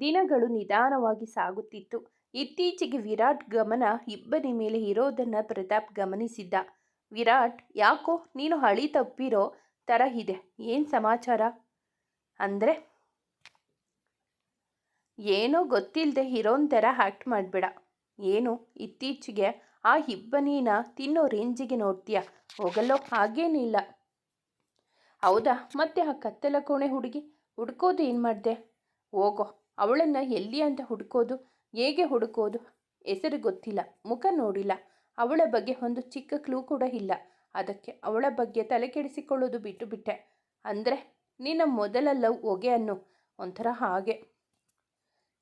ದಿನಗಳು ನಿಧಾನವಾಗಿ ಸಾಗುತ್ತಿತ್ತು. ಇತ್ತೀಚೆಗೆ ವಿರಾಟ್ ಗಮನ ಇಬ್ಬನಿ ಮೇಲೆ ಇರೋದನ್ನು ಪ್ರತಾಪ್ ಗಮನಿಸಿದ್ದ. ವಿರಾಟ್, ಯಾಕೋ ನೀನು ಹಳಿ ತಪ್ಪಿರೋ ಥರ ಇದೆ. ಏನು ಸಮಾಚಾರ? ಅಂದರೆ? ಏನೋ ಗೊತ್ತಿಲ್ಲದೆ ಇರೋನ್ ಥರ ಆ್ಯಕ್ಟ್ ಮಾಡಬೇಡ. ಏನು, ಇತ್ತೀಚೆಗೆ ಆ ಇಬ್ಬನಿನ ತಿನ್ನೋ ರೇಂಜಿಗೆ ನೋಡ್ತೀಯ. ಹೋಗಲ್ಲೋ? ಹಾಗೇನಿಲ್ಲ ಹೌದಾ? ಮತ್ತೆ ಆ ಕತ್ತಲ ಕೋಣೆ ಹುಡುಗಿ ಹುಡ್ಕೋದು ಏನು ಮಾಡಿದೆ? ಹೋಗೋ. ಅವಳನ್ನು ಎಲ್ಲಿ ಅಂತ ಹುಡುಕೋದು, ಹೇಗೆ ಹುಡುಕೋದು ಹೆಸರು ಗೊತ್ತಿಲ್ಲ, ಮುಖ ನೋಡಿಲ್ಲ. ಅವಳ ಬಗ್ಗೆ ಒಂದು ಚಿಕ್ಕ ಕ್ಲೂ ಕೂಡ ಇಲ್ಲ. ಅದಕ್ಕೆ ಅವಳ ಬಗ್ಗೆ ತಲೆ ಕೆಡಿಸಿಕೊಳ್ಳೋದು ಬಿಟ್ಟು ಬಿಟ್ಟೆ. ಅಂದರೆ, ನಿನ್ನ ಮೊದಲ ಲವ್ ಹೊಗೆ ಅನ್ನು. ಒಂಥರ ಹಾಗೆ.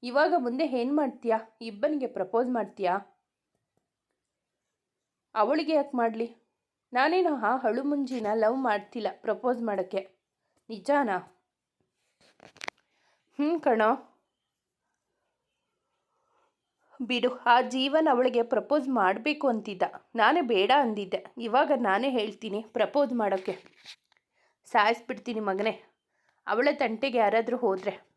ಇವಾಗ ಮುಂದೆ ಏನು ಮಾಡ್ತೀಯಾ? ಇಬ್ಬನಿಗೆ ಪ್ರಪೋಸ್ ಮಾಡ್ತೀಯಾ? ಅವಳಿಗೆ ಯಾಕೆ ಮಾಡಲಿ? ನಾನೇನು ಆ ಹಳು ಮುಂಜಿನ ಲವ್ ಮಾಡ್ತಿಲ್ಲ ಪ್ರಪೋಸ್ ಮಾಡೋಕ್ಕೆ. ನಿಜಾನಾ? ಹ್ಞೂ ಕಣೋ. ಬಿಡು, ಆ ಜೀವನ್ ಅವಳಿಗೆ ಪ್ರಪೋಸ್ ಮಾಡಬೇಕು ಅಂತಿದ್ದ. ನಾನೇ ಬೇಡ ಅಂದಿದ್ದೆ. ಇವಾಗ ನಾನೇ ಹೇಳ್ತೀನಿ ಪ್ರಪೋಸ್ ಮಾಡೋಕ್ಕೆ. ಸಾಯಿಸ್ಬಿಡ್ತೀನಿ ಮಗನೇ. ಅವಳ ತಂಟೆಗೆ ಯಾರಾದರೂ ಹೋದರೆ.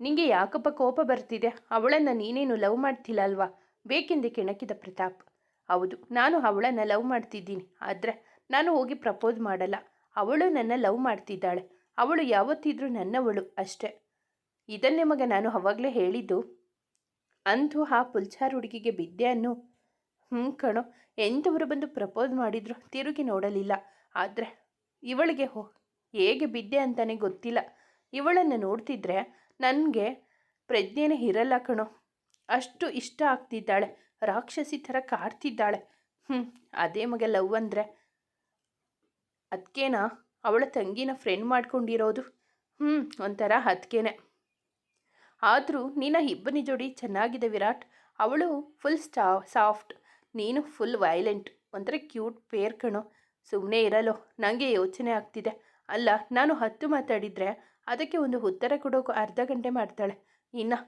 ನಿಂಗೆ ಯಾಕಪ್ಪ ಕೋಪ ಬರ್ತಿದೆ? ಅವಳನ್ನು ನೀನೇನು ಲವ್ ಮಾಡ್ತಿಲ್ಲ ಅಲ್ವಾ? ಬೇಕೆಂದೇ ಕೆಣಕಿದ ಪ್ರತಾಪ್. ಹೌದು, ನಾನು ಅವಳನ್ನು ಲವ್ ಮಾಡ್ತಿದ್ದೀನಿ. ಆದರೆ ನಾನು ಹೋಗಿ ಪ್ರಪೋಸ್ ಮಾಡಲ್ಲ. ಅವಳು ನನ್ನ ಲವ್ ಮಾಡ್ತಿದ್ದಾಳೆ. ಅವಳು ಯಾವತ್ತಿದ್ರೂ ನನ್ನವಳು ಅಷ್ಟೇ. ಇದನ್ನೇ ಮಗ ನಾನು ಅವಾಗಲೇ ಹೇಳಿದ್ದು. ಅಂತೂ ಆ ಪುಲ್ಚಾರ್ ಹುಡುಗಿಗೆ ಬಿದ್ದೆ ಅನ್ನು. ಹ್ಞೂ ಕಣೋ ಎಂಥವರು ಬಂದು ಪ್ರಪೋಸ್ ಮಾಡಿದ್ರು ತಿರುಗಿ ನೋಡಲಿಲ್ಲ. ಆದರೆ ಇವಳಿಗೆ ಹೋ, ಹೇಗೆ ಬಿದ್ದೆ ಅಂತಲೇ ಗೊತ್ತಿಲ್ಲ. ಇವಳನ್ನು ನೋಡ್ತಿದ್ರೆ ನನಗೆ ಪ್ರಜ್ಞೆನೇ ಇರಲ್ಲ ಕಣೋ. ಅಷ್ಟು ಇಷ್ಟ ಆಗ್ತಿದ್ದಾಳೆ, ರಾಕ್ಷಸಿ ಥರ ಕಾಡ್ತಿದ್ದಾಳೆ. ಹ್ಞೂ ಅದೇ ಮಗ ಲವ್ ಅಂದರೆ. ಅದಕ್ಕೇನಾ ಅವಳ ತಂಗಿನ ಫ್ರೆಂಡ್ ಮಾಡ್ಕೊಂಡಿರೋದು? ಹ್ಞೂ ಒಂಥರ ಅದಕ್ಕೇನೆ ಆದರೂ ನಿನ್ನ ಇಬ್ಬನಿ ಜೋಡಿ ಚೆನ್ನಾಗಿದೆ ವಿರಾಟ್. ಅವಳು ಫುಲ್ ಸ್ಟಾ ಸಾಫ್ಟ್ ನೀನು ಫುಲ್ ವೈಲೆಂಟ್ ಒಂಥರ ಕ್ಯೂಟ್ ಪೇರ್ ಕಣೋ. ಸುಮ್ಮನೆ ಇರಲ್ಲೋ ನನಗೆ ಯೋಚನೆ ಆಗ್ತಿದೆ. ಅಲ್ಲ, ನಾನು ಹತ್ತು ಮಾತಾಡಿದರೆ ಅದಕ್ಕೆ ಒಂದು ಉತ್ತರ ಕೊಡೋಕೆ ಅರ್ಧ ಗಂಟೆ ಮಾಡ್ತಾಳೆ. ಇನ್ನು,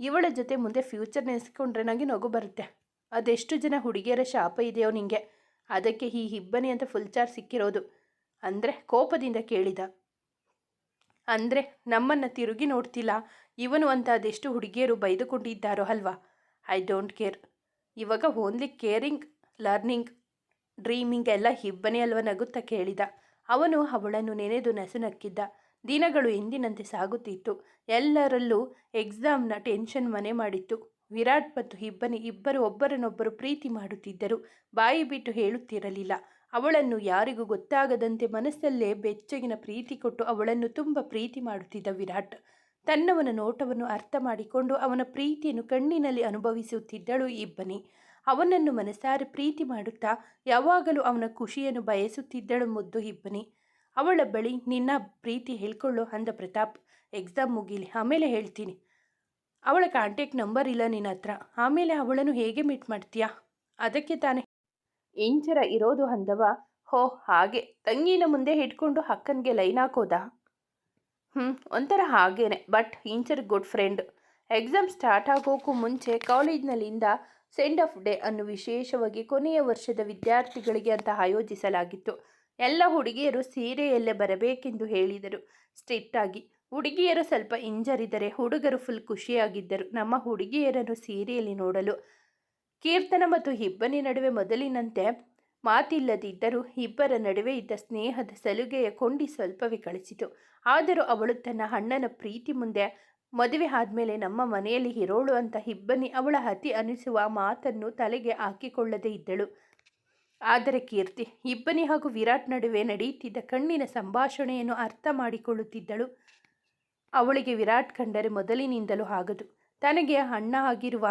ಇವಳ ಜೊತೆ ಮುಂದೆ ಫ್ಯೂಚರ್ ನೆನೆಸ್ಕೊಂಡ್ರೆ ನನಗೆ ನಗು ಬರುತ್ತೆ. ಅದೆಷ್ಟು ಜನ ಹುಡುಗಿಯರ ಶಾಪ ಇದೆಯೋ ನಿಂಗೆ. ಅದಕ್ಕೆ ಈ ಇಬ್ಬನಿ ಅಂತ ಫುಲ್ ಚಾರ್ಜ್ ಸಿಕ್ಕಿರೋದು. ಅಂದರೆ ಕೋಪದಿಂದ ಕೇಳಿದ. ಅಂದರೆ ನಮ್ಮನ್ನು ತಿರುಗಿ ನೋಡ್ತಿಲ್ಲ. ಇವನು ಅಂತ ಅದೆಷ್ಟು ಹುಡುಗಿಯರು ಬೈದುಕೊಂಡಿದ್ದಾರೋ ಅಲ್ವಾ? ಐ ಡೋಂಟ್ ಕೇರ್ ಇವಾಗ ಓನ್ಲಿ ಕೇರಿಂಗ್ ಲರ್ನಿಂಗ್ ಡ್ರೀಮಿಂಗ್ ಎಲ್ಲ ಇಬ್ಬನೇ ಅಲ್ವ ನಗುತ್ತಾ ಕೇಳಿದ. ಅವನು ಅವಳನ್ನು ನೆನೆದು ನಸುನಕ್ಕಿದ್ದ ದಿನಗಳು ಎಂದಿನಂತೆ ಸಾಗುತ್ತಿತ್ತು. ಎಲ್ಲರಲ್ಲೂ ಎಕ್ಸಾಮ್ನ ಟೆನ್ಷನ್ ಮನೆ ಮಾಡಿತ್ತು. ವಿರಾಟ್ ಮತ್ತು ಇಬ್ಬನಿ ಇಬ್ಬರು ಒಬ್ಬರನ್ನೊಬ್ಬರು ಪ್ರೀತಿ ಮಾಡುತ್ತಿದ್ದರು. ಬಾಯಿ ಬಿಟ್ಟು ಹೇಳುತ್ತಿರಲಿಲ್ಲ. ಅವಳನ್ನು ಯಾರಿಗೂ ಗೊತ್ತಾಗದಂತೆ ಮನಸ್ಸಲ್ಲೇ ಬೆಚ್ಚಗಿನ ಪ್ರೀತಿ ಕೊಟ್ಟು ಅವಳನ್ನು ತುಂಬ ಪ್ರೀತಿ ಮಾಡುತ್ತಿದ್ದ ವಿರಾಟ್. ತನ್ನವನ ನೋಟವನ್ನು ಅರ್ಥ ಮಾಡಿಕೊಂಡು ಅವನ ಪ್ರೀತಿಯನ್ನು ಕಣ್ಣಿನಲ್ಲಿ ಅನುಭವಿಸುತ್ತಿದ್ದಳು ಇಬ್ಬನಿ ಅವನನ್ನು ಮನಸಾರೆ ಪ್ರೀತಿ ಮಾಡುತ್ತಾ ಯಾವಾಗಲೂ ಅವನ ಖುಷಿಯನ್ನು ಬಯಸುತ್ತಿದ್ದಳು ಮುದ್ದು ಇಬ್ಬನಿ ಅವಳ ಬಳಿ ನಿನ್ನ ಪ್ರೀತಿ ಹೇಳ್ಕೊಳ್ಳು ಅಂದ ಪ್ರತಾಪ್. ಎಕ್ಸಾಮ್ ಮುಗೀಲಿ, ಆಮೇಲೆ ಹೇಳ್ತೀನಿ. ಅವಳ ಕಾಂಟ್ಯಾಕ್ಟ್ ನಂಬರ್ ಇಲ್ಲ ನಿನ್ನ ಹತ್ರ. ಆಮೇಲೆ ಅವಳನ್ನು ಹೇಗೆ ಮೀಟ್ ಮಾಡ್ತೀಯಾ? ಅದಕ್ಕೆ ತಾನೇ. ಇಂಚರ ಇರೋದು ಅಂದವ. ಹೋ, ಹಾಗೆ. ತಂಗಿನ ಮುಂದೆ ಹಿಡ್ಕೊಂಡು ಅಕ್ಕನಿಗೆ ಲೈನ್ ಹಾಕೋದಾ? ಹ್ಞೂ ಒಂಥರ ಹಾಗೇನೆ. ಬಟ್ ಇಂಚರ್ ಗುಡ್ ಫ್ರೆಂಡ್ ಎಕ್ಸಾಮ್ ಸ್ಟಾರ್ಟ್ ಆಗೋಕ್ಕೂ ಮುಂಚೆ ಕಾಲೇಜ್ನಲ್ಲಿಂದ ಸೆಂಡ್ ಆಫ್ ಡೇ ಅನ್ನು ವಿಶೇಷವಾಗಿ ಕೊನೆಯ ವರ್ಷದ ವಿದ್ಯಾರ್ಥಿಗಳಿಗೆ ಅಂತ ಆಯೋಜಿಸಲಾಗಿತ್ತು. ಎಲ್ಲ ಹುಡುಗಿಯರು ಸೀರೆಯಲ್ಲೇ ಬರಬೇಕೆಂದು ಹೇಳಿದರು. ಸ್ಟ್ರಿಕ್ಟಾಗಿ ಹುಡುಗಿಯರು ಸ್ವಲ್ಪ ಇಂಜರಿದರೆ ಹುಡುಗರು ಫುಲ್ ಖುಷಿಯಾಗಿದ್ದರು. ನಮ್ಮ ಹುಡುಗಿಯರನ್ನು ಸೀರೆಯಲ್ಲಿ ನೋಡಲು ಕೀರ್ತನ ಮತ್ತು ಇಬ್ಬನಿ ನಡುವೆ ಮೊದಲಿನಂತೆ ಮಾತಿಲ್ಲದಿದ್ದರೂ ಇಬ್ಬರ ನಡುವೆ ಇದ್ದ ಸ್ನೇಹದ ಸಲುಗೆಯ ಕೊಂಡಿ ಸ್ವಲ್ಪವೇ ಕಳಿಸಿತು ಆದರೂ ಅವಳು ತನ್ನ ಅಣ್ಣನ ಪ್ರೀತಿ ಮುಂದೆ, ಮದುವೆ ಆದಮೇಲೆ ನಮ್ಮ ಮನೆಯಲ್ಲಿ ಇರೋಳು ಅಂತ ಇಬ್ಬನಿ ಅವಳ ಅತಿ ಅನಿಸುವ ಮಾತನ್ನು ತಲೆಗೆ ಹಾಕಿಕೊಳ್ಳದೇ ಇದ್ದಳು. ಆದರೆ ಕೀರ್ತಿ, ಇಬ್ಬನಿ ಹಾಗೂ ವಿರಾಟ್ ನಡುವೆ ನಡೆಯುತ್ತಿದ್ದ ಕಣ್ಣಿನ ಸಂಭಾಷಣೆಯನ್ನು ಅರ್ಥ ಮಾಡಿಕೊಳ್ಳುತ್ತಿದ್ದಳು. ಅವಳಿಗೆ ವಿರಾಟ್ ಕಂಡರೆ ಮೊದಲಿನಿಂದಲೂ ಆಗದು. ತನಗೆ ಅಣ್ಣ ಆಗಿರುವ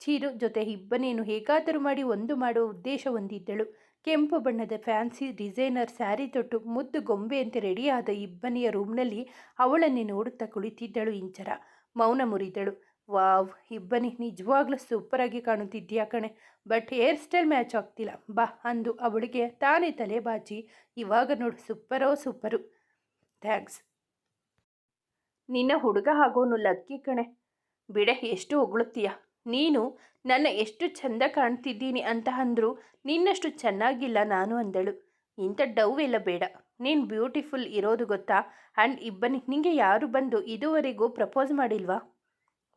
ಚೀರು ಜೊತೆ ಇಬ್ಬನಿಯನ್ನು ಹೇಗಾದರೂ ಮಾಡಿ ಒಂದು ಮಾಡುವ ಉದ್ದೇಶ ಹೊಂದಿದ್ದಳು. ಕೆಂಪು ಬಣ್ಣದ ಫ್ಯಾನ್ಸಿ ಡಿಸೈನರ್ ಸ್ಯಾರಿ ತೊಟ್ಟು ಮುದ್ದು ಗೊಂಬೆಯಂತೆ ರೆಡಿಯಾದ ಇಬ್ಬನಿಯ ರೂಮ್ನಲ್ಲಿ ಅವಳನ್ನೇ ನೋಡುತ್ತಾ ಕುಳಿತಿದ್ದಳು ಇಂಚರ. ಮೌನ ಮುರಿದಳು. ವಾವ್, ಇಬ್ಬನಿ, ನಿಜವಾಗ್ಲೂ ಸೂಪರಾಗಿ ಕಾಣುತ್ತಿದ್ದೀಯಾ ಕಣೆ. ಬಟ್ ಹೇರ್ ಸ್ಟೈಲ್ ಮ್ಯಾಚ್ ಆಗ್ತಿಲ್ಲ. ಬಾ ಅಂದು ಅವಳಿಗೆ ತಾನೇ ತಲೆ ಬಾಚಿ, ಇವಾಗ ನೋಡು, ಸೂಪರೋ ಸೂಪರು. ಥ್ಯಾಂಕ್ಸ್. ನಿನ್ನ ಹುಡುಗ ಹಾಗೋನು ಲಕ್ಕಿ ಕಣೆ. ಬಿಡೆ, ಎಷ್ಟು ಹೊಗಳುತ್ತೀಯ? ನೀನು ನನ್ನ ಎಷ್ಟು ಚಂದ ಕಾಣ್ತಿದ್ದೀನಿ ಅಂತ ಅಂದ್ರು, ನಿನ್ನಷ್ಟು ಚೆನ್ನಾಗಿಲ್ಲ ನಾನು ಅಂದಳು. ಇಂಥ ಡವ್ ಎಲ್ಲ ಬೇಡ. ನೀನು ಬ್ಯೂಟಿಫುಲ್ ಇರೋದು ಗೊತ್ತಾ? ಆ್ಯಂಡ್ ಇಬ್ಬನಿ, ನಿಂಗೆ ಯಾರು ಬಂದು ಇದುವರೆಗೂ ಪ್ರಪೋಸ್ ಮಾಡಿಲ್ವಾ?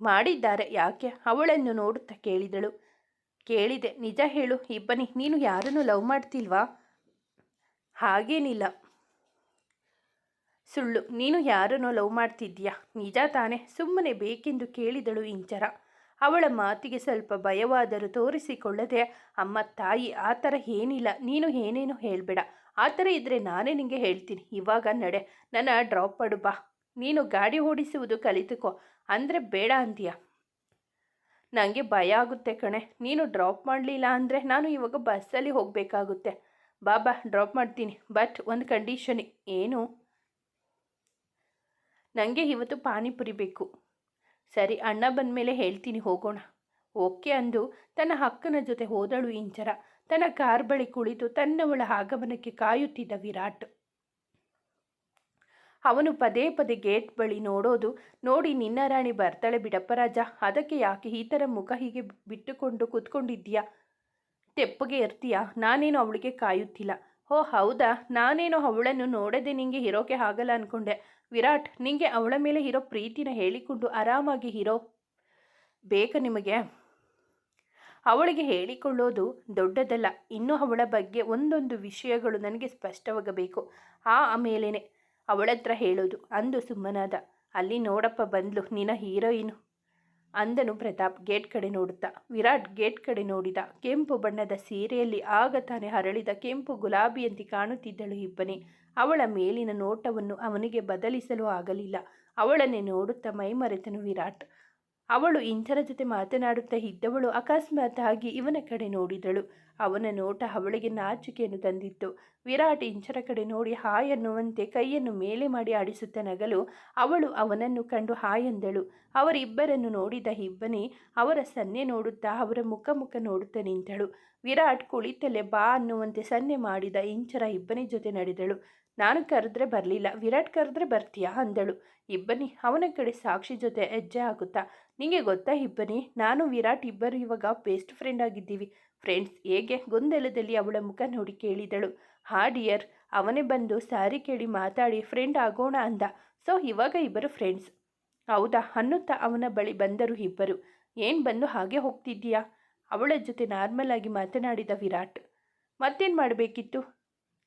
ಮಾಡಿದ್ದಾರೆ, ಯಾಕೆ? ಅವಳನ್ನು ನೋಡುತ್ತಾ ಕೇಳಿದಳು. ಕೇಳಿದೆ, ನಿಜ ಹೇಳು, ಇಬ್ಬನಿ, ನೀನು ಯಾರನ್ನು ಲವ್ ಮಾಡ್ತಿಲ್ವಾ? ಹಾಗೇನಿಲ್ಲ. ಸುಳ್ಳು, ನೀನು ಯಾರನ್ನು ಲವ್ ಮಾಡ್ತಿದ್ಯಾ ನಿಜ ತಾನೆ, ಸುಮ್ಮನೆ ಬೇಕೆಂದು ಕೇಳಿದಳು ಇಂಚರ. ಅವಳ ಮಾತಿಗೆ ಸ್ವಲ್ಪ ಭಯವಾದರೂ ತೋರಿಸಿಕೊಳ್ಳದೆ, ಅಮ್ಮ ತಾಯಿ, ಆ ಥರ ಏನಿಲ್ಲ. ನೀನು ಏನೇನು ಹೇಳಬೇಡ. ಆ ಥರ ಇದ್ದರೆ ನಾನೇ ನಿಂಗೆ ಹೇಳ್ತೀನಿ. ಇವಾಗ ನಡೆ. ನನ್ನ ಡ್ರಾಪ್ ಮಾಡು, ಬಾ. ನೀನು ಗಾಡಿ ಓಡಿಸುವುದು ಕಲಿತುಕೋ. ಅಂದರೆ ಬೇಡ ಅಂತೀಯ? ನನಗೆ ಭಯ ಆಗುತ್ತೆ ಕಣೆ. ನೀನು ಡ್ರಾಪ್ ಮಾಡಲಿಲ್ಲ ಅಂದರೆ ನಾನು ಇವಾಗ ಬಸ್ಸಲ್ಲಿ ಹೋಗಬೇಕಾಗುತ್ತೆ. ಬಾಬಾ ಡ್ರಾಪ್ ಮಾಡ್ತೀನಿ. ಬಟ್ ಒಂದು ಕಂಡೀಷನ್. ಏನು? ನನಗೆ ಇವತ್ತು ಪಾನಿಪುರಿ ಬೇಕು. ಸರಿ, ಅಣ್ಣ ಬಂದ ಮೇಲೆ ಹೇಳ್ತೀನಿ, ಹೋಗೋಣ. ಓಕೆ ಅಂದು ತನ್ನ ಅಕ್ಕನ ಜೊತೆ ಹೋದಳು ಇಂಚರ ತನ್ನ ಕಾರ್ ಬಳಿ ಕುಳಿತು ತನ್ನವಳ ಆಗಮನಕ್ಕೆ ಕಾಯುತ್ತಿದ್ದ ವಿರಾಟ್. ಅವನು ಪದೇ ಪದೇ ಗೇಟ್ ಬಳಿ ನೋಡೋದು ನೋಡಿ ನಿನ್ನ ರಾಣಿ ಬರ್ತಾಳೆ ಬಿಡಪ್ಪ ರಾಜ, ಅದಕ್ಕೆ ಯಾಕೆ ಈ ಥರ ಮುಖ ಹೀಗೆ ಬಿಟ್ಟುಕೊಂಡು ಕೂತ್ಕೊಂಡಿದ್ದೀಯಾ? ತೆಪ್ಪಗೆ ಇರ್ತೀಯಾ? ನಾನೇನು ಅವಳಿಗೆ ಕಾಯುತ್ತಿಲ್ಲ. ಓ, ಹೌದಾ? ನಾನೇನೋ ಅವಳನ್ನು ನೋಡದೆ ನಿಂಗೆ ಇರೋಕೆ ಆಗಲ್ಲ ಅಂದ್ಕೊಂಡೆ ವಿರಾಟ್, ನಿಂಗೆ ಅವಳ ಮೇಲೆ ಇರೋ ಪ್ರೀತಿನ ಹೇಳಿಕೊಂಡು ಆರಾಮಾಗಿ ಇರೋ ಬೇಕಾ ನಿಮಗೆ? ಅವಳಿಗೆ ಹೇಳಿಕೊಳ್ಳೋದು ದೊಡ್ಡದಲ್ಲ. ಇನ್ನೂ ಅವಳ ಬಗ್ಗೆ ಒಂದೊಂದು ವಿಷಯಗಳು ನನಗೆ ಸ್ಪಷ್ಟವಾಗಬೇಕು. ಆ ಆಮೇಲೆ ಅವಳತ್ರ ಹೇಳೋದು ಅಂದು ಸುಮ್ಮನಾದ. ಅಲ್ಲಿ ನೋಡಪ್ಪ ಬಂದ್ಲು, ನಿನ್ನ ಹೀರೋಯಿನು. ಅಂದನು ಪ್ರತಾಪ್ ಗೇಟ್ ಕಡೆ ನೋಡುತ್ತಾ. ವಿರಾಟ್ ಗೇಟ್ ಕಡೆ ನೋಡಿದ. ಕೆಂಪು ಬಣ್ಣದ ಸೀರೆಯಲ್ಲಿ ಆಗ ತಾನೇ ಹರಳಿದ ಕೆಂಪು ಗುಲಾಬಿಯಂತೆ ಕಾಣುತ್ತಿದ್ದಳು ಇಬ್ಬನೇ. ಅವಳ ಮೇಲಿನ ನೋಟವನ್ನು ಅವನಿಗೆ ಬದಲಿಸಲು ಆಗಲಿಲ್ಲ. ಅವಳನ್ನೇ ನೋಡುತ್ತಾ ಮೈಮರೆತನು ವಿರಾಟ್. ಅವಳು ಇಂಥರ ಜೊತೆ ಮಾತನಾಡುತ್ತಾ ಇದ್ದವಳು ಅಕಸ್ಮಾತ್ ಆಗಿ ಇವನ ಕಡೆ ನೋಡಿದಳು. ಅವನ ನೋಟ ಅವಳಿಗೆ ನಾಚಿಕೆಯನ್ನು ತಂದಿತ್ತು. ವಿರಾಟ್ ಇಂಚರ ಕಡೆ ನೋಡಿ ಹಾಯ್ ಅನ್ನುವಂತೆ ಕೈಯನ್ನು ಮೇಲೆ ಮಾಡಿ ಆಡಿಸುತ್ತ ನಗಲು, ಅವಳು ಅವನನ್ನು ಕಂಡು ಹಾಯ್ ಎಂದಳು ಅವರಿಬ್ಬರನ್ನು ನೋಡಿದ ಇಬ್ಬನಿ ಅವರ ಸನ್ನೆ ನೋಡುತ್ತಾ ಅವರ ಮುಖ ಮುಖ ನೋಡುತ್ತಾ ನಿಂತಳು. ವಿರಾಟ್ ಕುಳಿತಲ್ಲೇ ಬಾ ಅನ್ನುವಂತೆ ಸನ್ನೆ ಮಾಡಿದ ಇಂಚರ ಇಬ್ಬನಿ ಜೊತೆ ನಡೆದಳು. ನಾನು ಕರೆದ್ರೆ ಬರಲಿಲ್ಲ, ವಿರಾಟ್ ಕರೆದ್ರೆ ಬರ್ತೀಯಾ ಅಂದಳು. ಇಬ್ಬನಿ ಅವನ ಕಡೆ ಸಾಕ್ಷಿ ಜೊತೆ ಹೆಜ್ಜೆ ಹಾಕುತ್ತಾ ನಿಮಗೆ ಗೊತ್ತಾ ಇಬ್ಬನಿ, ನಾನು ವಿರಾಟ್ ಇಬ್ಬರು ಇವಾಗ ಬೆಸ್ಟ್ ಫ್ರೆಂಡ್ ಆಗಿದ್ದೀವಿ. ಫ್ರೆಂಡ್ಸ್, ಹೇಗೆ? ಗೊಂದಲದಲ್ಲಿ ಅವಳ ಮುಖ ನೋಡಿ ಕೇಳಿದಳು. ಹಾ, ಡಿಯರ್, ಅವನೇ ಬಂದು ಸಾರಿ ಕೇಳಿ ಮಾತಾಡಿ, ಫ್ರೆಂಡ್ ಆಗೋಣ ಅಂದ. ಸೊ, ಇವಾಗ ಇಬ್ಬರು ಫ್ರೆಂಡ್ಸ್. ಹೌದಾ? ಅನ್ನುತ್ತಾ ಅವನ ಬಳಿ ಬಂದರು ಇಬ್ಬರು. ಏನು ಬಂದು ಹಾಗೆ ಹೋಗ್ತಿದ್ದೀಯಾ? ಅವಳ ಜೊತೆ ನಾರ್ಮಲ್ ಆಗಿ ಮಾತನಾಡಿದ ವಿರಾಟ್. ಮತ್ತೇನು ಮಾಡಬೇಕಿತ್ತು?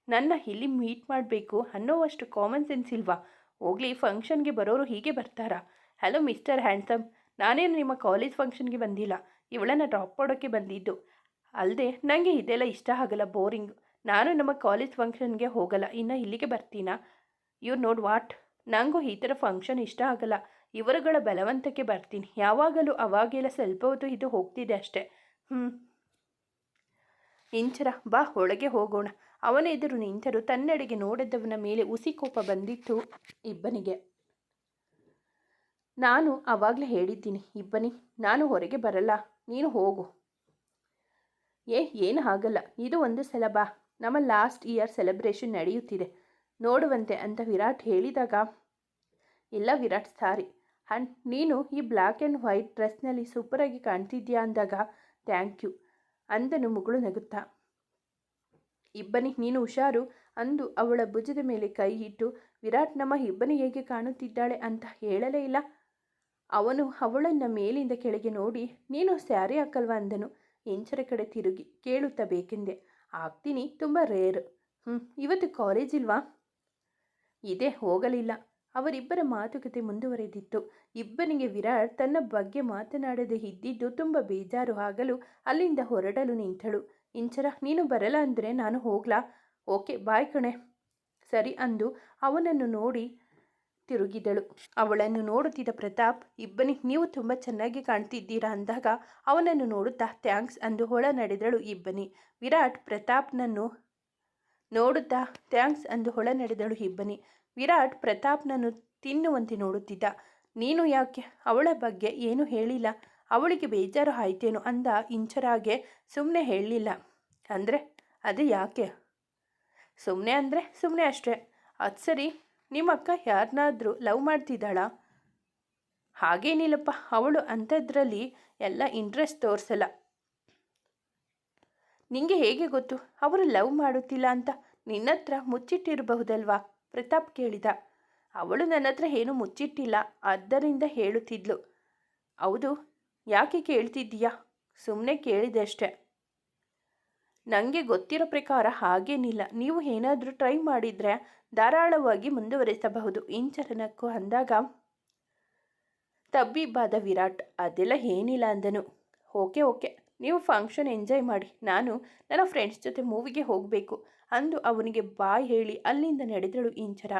ನನ್ನ ಇಲ್ಲಿ ಮೀಟ್ ಮಾಡಬೇಕು ಅನ್ನೋವಷ್ಟು ಕಾಮನ್ ಸೆನ್ಸ್ ಇಲ್ವಾ? ಹೋಗ್ಲಿ, ಫಂಕ್ಷನ್ಗೆ ಬರೋರು ಹೀಗೆ ಬರ್ತಾರಾ? Hello, mister handsome. ನಾನೇನು ನಿಮ್ಮ ಕಾಲೇಜ್ ಫಂಕ್ಷನ್ಗೆ ಬಂದಿಲ್ಲ. ಇವಳನ್ನು ಡ್ರಾಪ್ ಮಾಡೋಕ್ಕೆ ಬಂದಿದ್ದು. ಅಲ್ಲದೆ ನನಗೆ ಇದೆಲ್ಲ ಇಷ್ಟ ಆಗಲ್ಲ ಬೋರಿಂಗ್. ನಾನು ನಮ್ಮ ಕಾಲೇಜ್ ಫಂಕ್ಷನ್ಗೆ ಹೋಗಲ್ಲ, ಇನ್ನು ಇಲ್ಲಿಗೆ ಬರ್ತೀನಾ? ಯು ನೋಡ್ ವಾಟ್? ನನಗೂ ಈ ಥರ ಫಂಕ್ಷನ್ ಇಷ್ಟ ಆಗಲ್ಲ. ಇವರುಗಳ ಬಲವಂತಕ್ಕೆ ಬರ್ತೀನಿ. ಯಾವಾಗಲೂ ಅವಾಗೆಲ್ಲ ಸ್ವಲ್ಪ ಹೊತ್ತು ಇದು ಹೋಗ್ತಿದೆ ಅಷ್ಟೆ. ಹ್ಞೂ ಇಂಚರ, ಬಾ ಒಳಗೆ ಹೋಗೋಣ. ಅವನ ಎದುರು ನಿಂತರು, ತನ್ನಡೆಗೆ ನೋಡಿದವನ ಮೇಲೆ ಉಸಿ ಕೋಪ ಬಂದಿತ್ತು ಇಬ್ಬನಿಗೆ. ನಾನು ಅವಾಗಲೇ ಹೇಳಿದ್ದೀನಿ, ಇಬ್ಬನಿ, ನಾನು ಹೊರಗೆ ಬರಲ್ಲ. ನೀನು ಹೋಗು. ಏ, ಏನು ಆಗಲ್ಲ ಇದು ಒಂದು ಸಲ ಬಾ ನಮ್ಮ ಲಾಸ್ಟ್ ಇಯರ್ ಸೆಲೆಬ್ರೇಷನ್ ನಡೆಯುತ್ತಿದೆ. ನೋಡುವಂತೆ ಅಂತ ವಿರಾಟ್ ಹೇಳಿದಾಗ, ಇಲ್ಲ ವಿರಾಟ್, ಸಾರಿ. ಆ್ಯಂಡ್ ನೀನು ಈ ಬ್ಲ್ಯಾಕ್ ಆ್ಯಂಡ್ ವೈಟ್ ಡ್ರೆಸ್ನಲ್ಲಿ ಸೂಪರಾಗಿ ಕಾಣ್ತಿದ್ಯಾ? ಅಂದಾಗ, ಥ್ಯಾಂಕ್ ಯು. ಅಂದನು ಮುಗುಳು ನಗುತ್ತಾ. ಇಬ್ಬನಿ, ನೀನು ಹುಷಾರು? ಅಂದು ಅವಳ ಭುಜದ ಮೇಲೆ ಕೈ ಇಟ್ಟು, ವಿರಾಟ್, ನಮ್ಮ ಇಬ್ಬನಿ ಹೇಗೆ ಕಾಣುತ್ತಿದ್ದಾಳೆ ಅಂತ ಹೇಳಲೇ ಇಲ್ಲ. ಅವನು ಅವಳನ್ನು ಮೇಲಿಂದ ಕೆಳಗೆ ನೋಡಿ, ನೀನು ಸ್ಯಾರಿ ಹಾಕಲ್ವಾ? ಅಂದನು. ಎಂಚರ ಕಡೆ ತಿರುಗಿ ಕೇಳುತ್ತಾ ಬೇಕೆಂದೆ. ಆಗ್ತೀನಿ, ತುಂಬ ರೇರ್ ಹ್ಞೂ ಇವತ್ತು ಕಾಲೇಜ್ ಇಲ್ವಾ? ಇದೆ, ಹೋಗಲಿಲ್ಲ. ಅವರಿಬ್ಬರ ಮಾತುಕತೆ ಮುಂದುವರೆದಿತ್ತು. ಇಬ್ಬನಿಗೆ ವಿರಾಟ್ ತನ್ನ ಬಗ್ಗೆ ಮಾತನಾಡದೆ ಇದ್ದಿದ್ದು ತುಂಬ ಬೇಜಾರು ಆಗಲು ಅಲ್ಲಿಂದ ಹೊರಡಲು ನಿಂತಳು. ಇಂಚರ, ನೀನು ಬರಲ್ಲ ಅಂದರೆ ನಾನು ಹೋಗ್ಲಾ? ಓಕೆ, ಬಾಯ್ ಕಣೆ. ಸರಿ, ಅಂದು ಅವನನ್ನು ನೋಡಿ ತಿರುಗಿದಳು. ಅವಳನ್ನು ನೋಡುತ್ತಿದ್ದ ಪ್ರತಾಪ್, ಇಬ್ಬನಿ, ನೀವು ತುಂಬ ಚೆನ್ನಾಗಿ ಕಾಣ್ತಿದ್ದೀರಾ ಅಂದಾಗ ಅವನನ್ನು ನೋಡುತ್ತಾ ಥ್ಯಾಂಕ್ಸ್ ಅಂದು ಹೊಳ ನಡೆದಳು ಇಬ್ಬನಿ. ವಿರಾಟ್ ಪ್ರತಾಪ್ನನ್ನು ನೋಡುತ್ತಾ ಥ್ಯಾಂಕ್ಸ್ ಅಂದು ಹೊಳ ನಡೆದಳು ಇಬ್ಬನಿ. ವಿರಾಟ್ ಪ್ರತಾಪ್ನನ್ನು ತಿನ್ನುವಂತೆ ನೋಡುತ್ತಿದ್ದ. ನೀನು ಯಾಕೆ? ಅವಳ ಬಗ್ಗೆ ಏನು ಹೇಳಿಲ್ಲ? ಅವಳಿಗೆ ಬೇಜಾರು ಆಯ್ತೇನು ಅಂದ ಇಂಚರಾಗೆ ಸುಮ್ಮನೆ ಹೇಳಲಿಲ್ಲ. ಅಂದರೆ? ಅದು ಯಾಕೆ? ಸುಮ್ಮನೆ ಅಂದರೆ ಸುಮ್ಮನೆ ಅಷ್ಟೇ. ಅದು ಸರಿ. ನಿಮ್ಮ ಅಕ್ಕ ಯಾರನ್ನಾದ್ರೂ ಲವ್ ಮಾಡ್ತಿದ್ದಾಳ? ಹಾಗೇನಿಲ್ಲಪ್ಪ, ಅವಳು ಅಂಥದ್ರಲ್ಲಿ ಎಲ್ಲ ಇಂಟ್ರೆಸ್ಟ್ ತೋರಿಸಲ್ಲ. ನಿಂಗೆ ಹೇಗೆ ಗೊತ್ತು? ಅವರು ಲವ್ ಮಾಡುತ್ತಿಲ್ಲ ಅಂತ? ನಿನ್ನ ಹತ್ರ ಮುಚ್ಚಿಟ್ಟಿರಬಹುದಲ್ವಾ? ಪ್ರತಾಪ್ ಕೇಳಿದ. ಅವಳು ನನ್ನ ಹತ್ರ ಏನೂ ಮುಚ್ಚಿಟ್ಟಿಲ್ಲ, ಆದ್ದರಿಂದ ಹೇಳುತ್ತಿದ್ಲು. ಹೌದು, ಯಾಕೆ ಕೇಳ್ತಿದ್ದೀಯಾ? ಸುಮ್ಮನೆ ಕೇಳಿದೆ ಅಷ್ಟೆ. ನನಗೆ ಗೊತ್ತಿರೋ ಪ್ರಕಾರ ಹಾಗೇನಿಲ್ಲ. ನೀವು ಏನಾದರೂ ಟ್ರೈ ಮಾಡಿದರೆ ಧಾರಾಳವಾಗಿ ಮುಂದುವರಿಸಬಹುದು. ಇಂಚರನಕ್ಕೂ ಅಂದಾಗ ತಬ್ಬಿಬ್ಬಾದ ವಿರಾಟ್, ಅದೆಲ್ಲ ಏನಿಲ್ಲ ಅಂದನು. Okay okay. ನೀವು ಫಂಕ್ಷನ್ ಎಂಜಾಯ್ ಮಾಡಿ. ನಾನು ನನ್ನ ಫ್ರೆಂಡ್ಸ್ ಜೊತೆ ಮೂವಿಗೆ ಹೋಗಬೇಕು ಅಂದು ಅವನಿಗೆ ಬಾಯ್ ಹೇಳಿ ಅಲ್ಲಿಂದ ನಡೆದಳು ಇಂಚರ.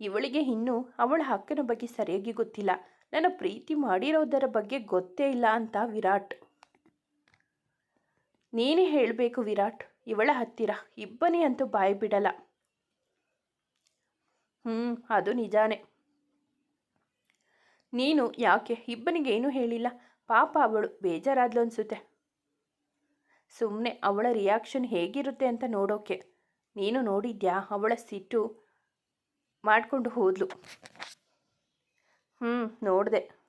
ಇವಳಿಗೆ ಇನ್ನೂ ಅವಳ ಹಕ್ಕನ ಬಗ್ಗೆ ಸರಿಯಾಗಿ ಗೊತ್ತಿಲ್ಲ. ನನ್ನ ಪ್ರೀತಿ ಮಾಡಿರೋದರ ಬಗ್ಗೆ ಗೊತ್ತೇ ಇಲ್ಲ ಅಂತ ವಿರಾಟ್. ನೀನೇ ಹೇಳಬೇಕು ವಿರಾಟ್, ಇವಳ ಹತ್ತಿರ. ಇಬ್ಬನಿ ಅಂತೂ ಬಾಯಿ ಬಿಡಲ್ಲ. ಹ್ಞೂ ಅದು ನಿಜಾನೇ. ನೀನು ಯಾಕೆ? ಇಬ್ಬನಿಗೆ ಏನೂ ಹೇಳಿಲ್ಲ. ಪಾಪ ಅವಳು ಬೇಜಾರಾದ್ಲು ಅನಿಸುತ್ತೆ ಸುಮ್ಮನೆ ಅವಳ ರಿಯಾಕ್ಷನ್ ಹೇಗಿರುತ್ತೆ ಅಂತ ನೋಡೋಕೆ. ನೀನು ನೋಡಿದ್ಯಾ? ಅವಳ ಸಿಟ್ಟು ಮಾಡಿಕೊಂಡು ಹೋದ್ಲು. ಹ್ಞೂ ನೋಡಿದೆ.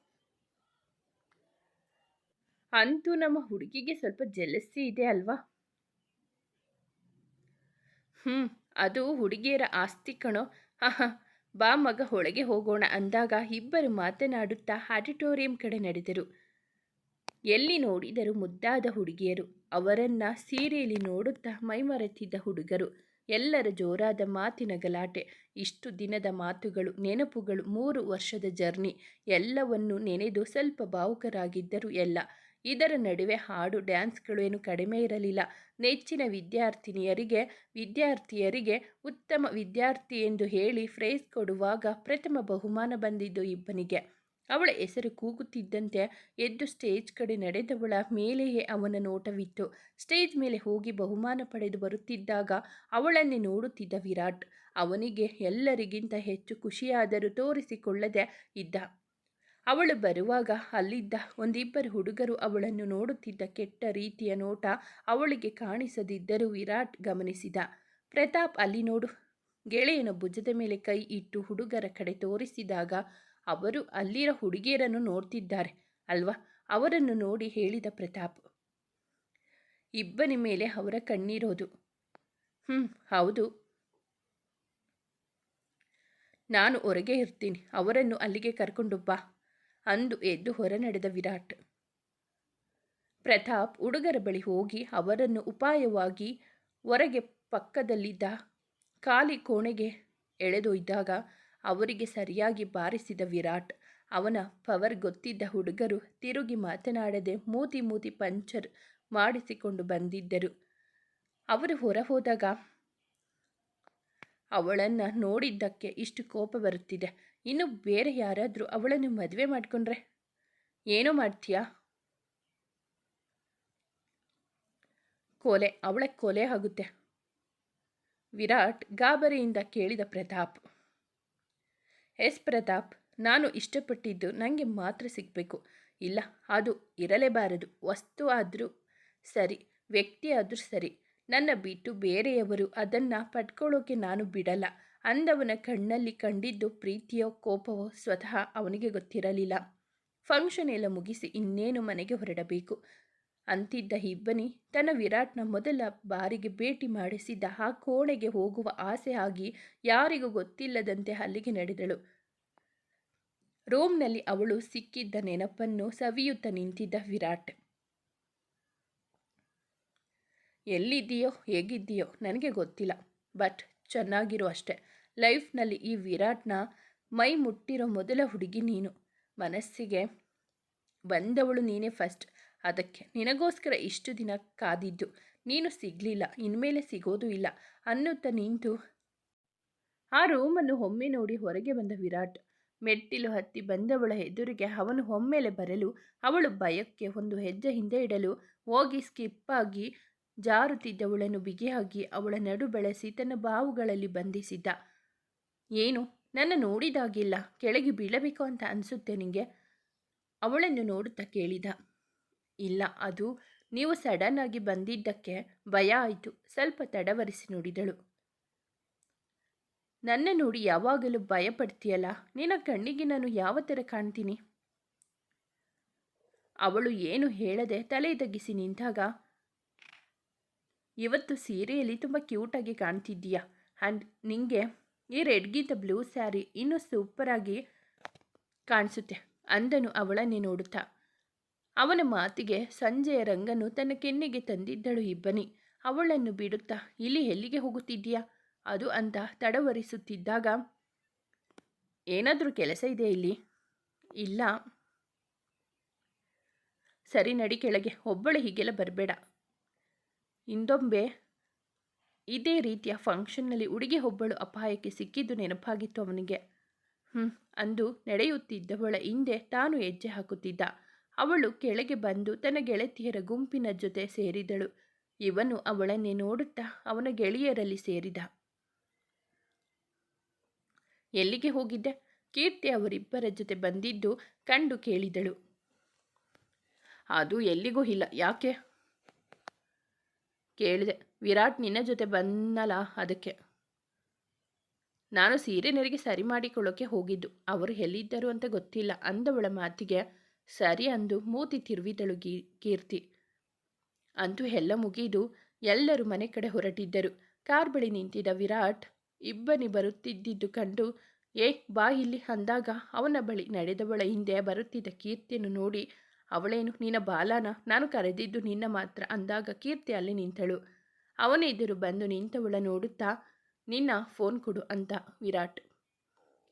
ಅಂತೂ ನಮ್ಮ ಹುಡುಗಿಗೆ ಸ್ವಲ್ಪ ಜಲಸ್ಸಿ ಇದೆ ಅಲ್ವಾ? ಹ್ಮ್, ಅದು ಹುಡುಗಿಯರ ಆಸ್ತಿ ಕಣೋ. ಹಾಂ ಬಾ ಮಗ ಒಳಗೆ ಹೋಗೋಣ ಅಂದಾಗ ಇಬ್ಬರು ಮಾತನಾಡುತ್ತಾ ಆಡಿಟೋರಿಯಂ ಕಡೆ ನಡೆದರು. ಎಲ್ಲಿ ನೋಡಿದರೂ ಮುದ್ದಾದ ಹುಡುಗಿಯರು, ಅವರನ್ನ ಸೀರೆಯಲ್ಲಿ ನೋಡುತ್ತಾ ಮೈಮರೆತಿದ್ದ ಹುಡುಗರು, ಎಲ್ಲರ ಜೋರಾದ ಮಾತಿನ ಗಲಾಟೆ, ಇಷ್ಟು ದಿನದ ಮಾತುಗಳು, ನೆನಪುಗಳು, ಮೂರು ವರ್ಷದ ಜರ್ನಿ, ಎಲ್ಲವನ್ನು ನೆನೆದು ಸ್ವಲ್ಪ ಭಾವುಕರಾಗಿದ್ದರು ಎಲ್ಲ ಇದರ ನಡುವೆ ಹಾಡು, ಡ್ಯಾನ್ಸ್ಗಳು ಏನು ಕಡಿಮೆ ಇರಲಿಲ್ಲ. ನೆಚ್ಚಿನ ವಿದ್ಯಾರ್ಥಿನಿಯರಿಗೆ, ವಿದ್ಯಾರ್ಥಿಯರಿಗೆ ಉತ್ತಮ ವಿದ್ಯಾರ್ಥಿ ಎಂದು ಹೇಳಿ ಫ್ರೇಸ್ ಕೊಡುವಾಗ ಪ್ರಥಮ ಬಹುಮಾನ ಬಂದಿದ್ದು ಇಬ್ಬನಿಗೆ. ಅವಳ ಹೆಸರು ಕೂಗುತ್ತಿದ್ದಂತೆ ಎದ್ದು ಸ್ಟೇಜ್ ಕಡೆ ನಡೆದವಳ ಮೇಲೆಯೇ ಅವನ ನೋಟವಿತ್ತು. ಸ್ಟೇಜ್ ಮೇಲೆ ಹೋಗಿ ಬಹುಮಾನ ಪಡೆದು ಬರುತ್ತಿದ್ದಾಗ ಅವಳನ್ನೇ ನೋಡುತ್ತಿದ್ದ ವಿರಾಟ್. ಅವನಿಗೆ ಎಲ್ಲರಿಗಿಂತ ಹೆಚ್ಚು ಖುಷಿಯಾದರೂ ತೋರಿಸಿಕೊಳ್ಳದೆ ಇದ್ದ. ಅವಳು ಬರುವಾಗ ಅಲ್ಲಿದ್ದ ಒಂದಿಬ್ಬರು ಹುಡುಗರು ಅವಳನ್ನು ನೋಡುತ್ತಿದ್ದ ಕೆಟ್ಟ ರೀತಿಯ ನೋಟ ಅವಳಿಗೆ ಕಾಣಿಸದಿದ್ದರೂ ವಿರಾಟ್ ಗಮನಿಸಿದ. ಪ್ರತಾಪ್ ಅಲ್ಲಿ ನೋಡು. ಗೆಳೆಯನ ಭುಜದ ಮೇಲೆ ಕೈ ಇಟ್ಟು ಹುಡುಗರ ಕಡೆ ತೋರಿಸಿದಾಗ ಅವರು ಅಲ್ಲಿರ ಹುಡುಗಿಯರನ್ನು ನೋಡ್ತಿದ್ದಾರೆ ಅಲ್ವಾ? ಅವರನ್ನು ನೋಡಿ ಹೇಳಿದ ಪ್ರತಾಪ್. ಇಬ್ಬನಿ ಮೇಲೆ ಅವರ ಕಣ್ಣಿರೋದು. ಹ್ಞೂ ಹೌದು. ನಾನು ಹೊರಗೆ ಇರ್ತೀನಿ. ಅವರನ್ನು ಅಲ್ಲಿಗೆ ಕರ್ಕೊಂಡು ಬಾ. ಅಂದು ಎದ್ದು ಹೊರ ನಡೆದ ವಿರಾಟ್. ಪ್ರತಾಪ್ ಹುಡುಗರ ಬಳಿ ಹೋಗಿ ಅವರನ್ನು ಉಪಾಯವಾಗಿ ಹೊರಗೆ ಪಕ್ಕದಲ್ಲಿದ್ದ ಖಾಲಿ ಕೋಣೆಗೆ ಎಳೆದೊಯ್ದಾಗ ಅವರಿಗೆ ಸರಿಯಾಗಿ ಬಾರಿಸಿದ ವಿರಾಟ್, ಅವನ ಪವರ್ ಗೊತ್ತಿದ್ದ ಹುಡುಗರು ತಿರುಗಿ ಮಾತನಾಡದೆ ಮೂತಿ ಮೂತಿ ಪಂಚರ್ ಮಾಡಿಸಿಕೊಂಡು ಬಂದಿದ್ದರು. ಅವರು ಹೊರ ಹೋದಾಗ ಅವಳನ್ನು ನೋಡಿದ್ದಕ್ಕೆ ಇಷ್ಟು ಕೋಪ ಬರುತ್ತಿದೆ. ಇನ್ನು ಬೇರೆ ಯಾರಾದರೂ ಅವಳನ್ನು ಮದುವೆ ಮಾಡಿಕೊಂಡ್ರೆ ಏನೋ ಮಾಡ್ತೀಯಾ? ಕೊಲೆ, ಅವಳ ಕೊಲೆ ಆಗುತ್ತೆ. ವಿರಾಟ್ ಗಾಬರಿಯಿಂದ ಕೇಳಿದ ಪ್ರತಾಪ್. ಎಸ್ ಪ್ರತಾಪ್, ನಾನು ಇಷ್ಟಪಟ್ಟಿದ್ದು ನನಗೆ ಮಾತ್ರ ಸಿಗಬೇಕು. ಇಲ್ಲ, ಅದು ಇರಲೇಬಾರದು. ವಸ್ತು ಆದರೂ ಸರಿ, ವ್ಯಕ್ತಿ ಆದರೂ ಸರಿ. ನನ್ನ ಬಿಟ್ಟು ಬೇರೆಯವರು ಅದನ್ನು ಪಡ್ಕೊಳ್ಳೋಕೆ ನಾನು ಬಿಡಲ್ಲ. ಅಂದವನ ಕಣ್ಣಲ್ಲಿ ಕಂಡಿದ್ದು ಪ್ರೀತಿಯೋ ಕೋಪವೋ ಸ್ವತಃ ಅವನಿಗೆ ಗೊತ್ತಿರಲಿಲ್ಲ. ಫಂಕ್ಷನ್ ಎಲ್ಲ ಮುಗಿಸಿ ಇನ್ನೇನು ಮನೆಗೆ ಹೊರಡಬೇಕು? ಅಂತಿದ್ದ ಇಬ್ಬನಿ ತನ್ನ ವಿರಾಟ್ನ ಮೊದಲ ಬಾರಿಗೆ ಭೇಟಿ ಮಾಡಿಸಿದ್ದ ಆ ಕೋಣೆಗೆ ಹೋಗುವ ಆಸೆ ಆಗಿ ಯಾರಿಗೂ ಗೊತ್ತಿಲ್ಲದಂತೆ ಅಲ್ಲಿಗೆ ನಡೆದಳು. ರೂಮ್ನಲ್ಲಿ ಅವಳು ಸಿಕ್ಕಿದ್ದ ನೆನಪನ್ನು ಸವಿಯುತ್ತ ನಿಂತಿದ್ದ ವಿರಾಟ್. ಎಲ್ಲಿದ್ದೀಯೋ, ಹೇಗಿದ್ದೀಯೋ ನನಗೆ ಗೊತ್ತಿಲ್ಲ, ಬಟ್ ಚೆನ್ನಾಗಿರೋ ಅಷ್ಟೆ. ಲೈಫ್ನಲ್ಲಿ ಈ ವಿರಾಟ್ನ ಮೈ ಮುಟ್ಟಿರೋ ಮೊದಲ ಹುಡುಗಿ ನೀನು. ಮನಸ್ಸಿಗೆ ಬಂದವಳು ನೀನೇ ಫಸ್ಟ್ ಅದಕ್ಕೆ ನಿನಗೋಸ್ಕರ ಇಷ್ಟು ದಿನ ಕಾದಿದ್ದು. ನೀನು ಸಿಗಲಿಲ್ಲ, ಇನ್ಮೇಲೆ ಸಿಗೋದು ಇಲ್ಲ ಅನ್ನುತ್ತಾ ನಿಂತು ಆ ರೂಮನ್ನು ಒಮ್ಮೆ ನೋಡಿ ಹೊರಗೆ ಬಂದ ವಿರಾಟ್. ಮೆಟ್ಟಿಲು ಹತ್ತಿ ಬಂದವಳ ಎದುರಿಗೆ ಅವನು ಒಮ್ಮೆಲೆ ಬರಲು, ಅವಳು ಭಯಕ್ಕೆ ಒಂದು ಹೆಜ್ಜೆ ಹಿಂದೆ ಇಡಲು ಹೋಗಿ ಸ್ಕಿಪ್ಪಾಗಿ ಜಾರುತ್ತಿದ್ದವಳನ್ನು ಬಿಗಿಯಾಗಿ ಅವಳ ನಡು ಬೆಳೆಸಿ ತನ್ನ ಬಾವುಗಳಲ್ಲಿ ಬಂಧಿಸಿದ್ದ. ಏನು? ನನ್ನ ನೋಡಿದಾಗಿಲ್ಲ ಕೆಳಗೆ ಬೀಳಬೇಕು ಅಂತ ಅನಿಸುತ್ತೆ ನಿಮಗೆ ಅವಳನ್ನು ನೋಡುತ್ತಾ ಕೇಳಿದ. ಇಲ್ಲ, ಅದು ನೀವು ಸಡನ್ ಆಗಿ ಬಂದಿದ್ದಕ್ಕೆ ಭಯ ಆಯಿತು. ಸ್ವಲ್ಪ ತಡವರಿಸಿ ನೋಡಿದಳು. ನನ್ನ ನೋಡಿ ಯಾವಾಗಲೂ ಭಯ ಪಡ್ತೀಯಲ್ಲ ನಿನ್ನ ಕಣ್ಣಿಗೆ ನಾನು ಯಾವ ಥರ ಕಾಣ್ತೀನಿ? ಅವಳು ಏನು ಹೇಳದೆ ತಲೆ ತಗ್ಗಿಸಿ ನಿಂತಾಗ, ಇವತ್ತು ಸೀರೆಯಲ್ಲಿ ತುಂಬ ಕ್ಯೂಟಾಗಿ ಕಾಣ್ತಿದ್ದೀಯಾ? ಆ್ಯಂಡ್ ನಿಂಗೆ ಈ ರೆಡ್ಗಿಂತ ಬ್ಲೂ ಸ್ಯಾರಿ ಇನ್ನೂ ಸೂಪರಾಗಿ ಕಾಣಿಸುತ್ತೆ ಅಂದನು ಅವಳನ್ನೇ ನೋಡುತ್ತಾ ಅವನ ಮಾತಿಗೆ ಸಂಜೆಯ ರಂಗನು ತನ್ನ ಕೆನ್ನೆಗೆ ತಂದಿದ್ದಳು ಇಬ್ಬನಿ. ಅವಳನ್ನು ಬಿಡುತ್ತಾ, ಇಲ್ಲಿ ಎಲ್ಲಿಗೆ ಹೋಗುತ್ತಿದ್ದೀಯಾ? ಅದು ಅಂತ ತಡವರಿಸುತ್ತಿದ್ದಾಗ, ಏನಾದರೂ ಕೆಲಸ ಇದೆ ಇಲ್ಲಿ? ಇಲ್ಲ. ಸರಿ ನಡಿ ಕೆಳಗೆ, ಒಬ್ಬಳು ಹೀಗೆಲ್ಲ ಬರಬೇಡ. ಇಂದೊಂಬೆ ಇದೇ ರೀತಿಯ ಫಂಕ್ಷನ್ನಲ್ಲಿ ಹುಡುಗಿ ಒಬ್ಬಳು ಅಪಾಯಕ್ಕೆ ಸಿಕ್ಕಿದ್ದು ನೆನಪಾಗಿತ್ತು ಅವನಿಗೆ. ಹ್ಞೂ ಅಂದು ನಡೆಯುತ್ತಿದ್ದವಳ ಹಿಂದೆ ತಾನು ಹೆಜ್ಜೆ ಹಾಕುತ್ತಿದ್ದ. ಅವಳು ಕೆಳಗೆ ಬಂದು ತನ್ನ ಗೆಳತಿಯರ ಗುಂಪಿನ ಜೊತೆ ಸೇರಿದಳು. ಇವನು ಅವಳನ್ನೇ ನೋಡುತ್ತಾ ಅವನ ಗೆಳೆಯರಲ್ಲಿ ಸೇರಿದ. ಎಲ್ಲಿಗೆ ಹೋಗಿದ್ದೆ? ಕೀರ್ತಿ ಅವರಿಬ್ಬರ ಜೊತೆ ಬಂದಿದ್ದು ಕಂಡು ಕೇಳಿದಳು. ಅದು ಎಲ್ಲಿಗೂ ಇಲ್ಲ, ಯಾಕೆ? ಕೇಳಿದೆ. ವಿರಾಟ್ ನಿನ್ನ ಜೊತೆ ಬಂದಲ್ಲ ಅದಕ್ಕೆ. ನಾನು ಸೀರೆ ನೆರಿಗೆ ಸರಿ ಮಾಡಿಕೊಳ್ಳೋಕೆ ಹೋಗಿದ್ದು. ಅವರು ಎಲ್ಲಿದ್ದರು ಅಂತ ಗೊತ್ತಿಲ್ಲ. ಅಂದವಳ ಮಾತಿಗೆ ಸರಿ ಅಂದು ಮೂತಿ ತಿರುವಿದಳು ಗೀ ಕೀರ್ತಿ. ಅಂತೂ ಎಲ್ಲ ಮುಗಿದು ಎಲ್ಲರೂ ಮನೆ ಕಡೆ ಹೊರಟಿದ್ದರು. ಕಾರ್ ಬಳಿ ನಿಂತಿದ್ದ ವಿರಾಟ್ ಇಬ್ಬನಿ ಬರುತ್ತಿದ್ದಿದ್ದು ಕಂಡು, ಏ, ಬಾ ಇಲ್ಲಿ ಅಂದಾಗ ಅವನ ಬಳಿ ನಡೆದವಳ ಹಿಂದೆ ಬರುತ್ತಿದ್ದ ಕೀರ್ತಿಯನ್ನು ನೋಡಿ, ಅವಳೇನು ನಿನ್ನ ಬಾಲನ? ನಾನು ಕರೆದಿದ್ದು ನಿನ್ನ ಮಾತ್ರ ಅಂದಾಗ ಕೀರ್ತಿ ಅಲ್ಲಿ ನಿಂತಳು. ಅವನ ಎದುರು ಬಂದು ನಿಂತವಳ ನೋಡುತ್ತಾ, ನಿನ್ನ ಫೋನ್ ಕೊಡು ಅಂತ ವಿರಾಟ್.